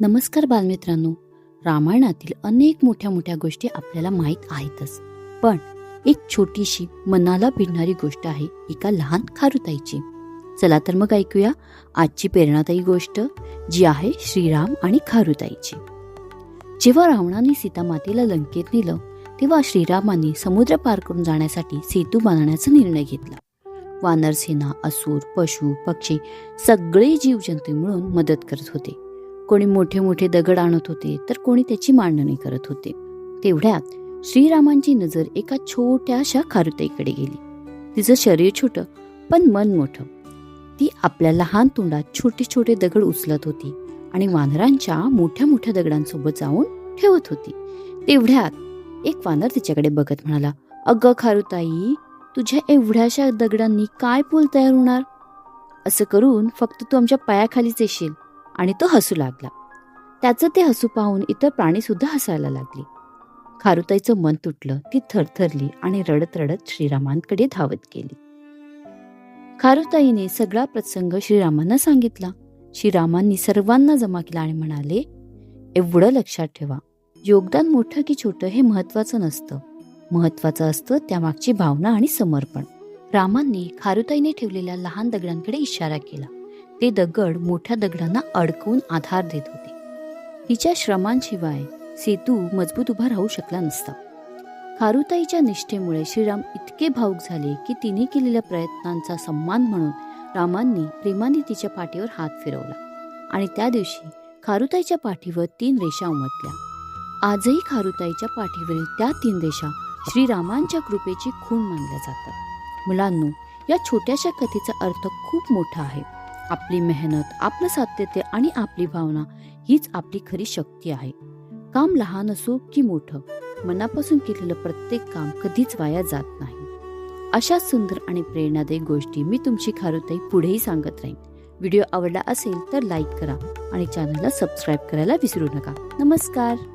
नमस्कार बालमित्रांनो. रामायणातील अनेक मोठ्या मोठ्या गोष्टी आपल्याला माहीत आहेतच. पण एक छोटीशी मनाला भिडणारी गोष्ट आहे एका लहान खारुताईची. चला तर मग ऐकूया आजची प्रेरणादायी गोष्ट जी आहे श्रीराम आणि खारुताईची. जेव्हा रावणाने सीतामातेला लंकेत नेलं तेव्हा श्रीरामांनी समुद्र पार करून जाण्यासाठी सेतू बांधण्याचा निर्णय घेतला. वानरसेना असुर पशु पक्षी सगळे जीवजंतू मिळून मदत करत होते. कोणी मोठे मोठे दगड आणत होते तर कोणी त्याची मांडणी करत होते. तेवढ्यात श्रीरामांची नजर एका छोट्याशा खारुताईकडे गेली. तिचं शरीर छोटं पण मन मोठं. ती आपल्या लहान तोंडात छोटे छोटे दगड उचलत होती आणि वानरांच्या मोठ्या मोठ्या दगडांसोबत जाऊन ठेवत होती. तेवढ्यात एक वानर तिच्याकडे बघत म्हणाला अगं खारुताई तुझ्या एवढ्याशा दगडांनी काय पूल तयार होणार? असं करून फक्त तू आमच्या पायाखालीच येशील. आणि तो हसू लागला. त्याचं ते हसू पाहून इतर प्राणी सुद्धा हसायला लागली. खारुताईचं मन तुटलं ती थरथरली आणि रडत रडत श्रीरामांकडे धावत गेली. खारुताईने सगळा प्रसंग श्रीरामांना सांगितला. श्रीरामांनी सर्वांना जमा केला आणि म्हणाले एवढं लक्षात ठेवा. योगदान मोठं की छोटं हे महत्वाचं नसतं. महत्वाचं असतं त्यामागची भावना आणि समर्पण. रामांनी खारुताईने ठेवलेल्या लहान दगडांकडे इशारा केला. ते दगड मोठ्या दगडांना अडकवून आधार देत होते. तिच्या श्रमांशिवाय सेतू मजबूत उभा राहू शकला नसता. खारुताईच्या निष्ठेमुळे श्रीराम इतके भाऊक झाले की तिने केलेल्या प्रयत्नांचा सन्मान म्हणून रामांनी प्रेमाने तिच्या पाठीवर हात फिरवला. आणि त्या दिवशी खारुताईच्या पाठीवर तीन रेषा उमटल्या. आजही खारुताईच्या पाठीवरील त्या तीन रेषा श्रीरामांच्या कृपेची खूण मानल्या जातात. मुलांनो या छोट्याशा कथेचा अर्थ खूप मोठा आहे. आपली मेहनत आपलं सातत्य आणि आपली भावना हीच आपली खरी शक्ती आहे. काम लहान असो की मोठं मनापासून केलेलं प्रत्येक काम कधीच वाया जात नाही. अशा सुंदर आणि प्रेरणादायी गोष्टी मी तुमची खारुताई पुढेही सांगत राहीन. व्हिडिओ आवडला असेल तर लाईक करा आणि चॅनलला सबस्क्राईब करायला विसरू नका. नमस्कार!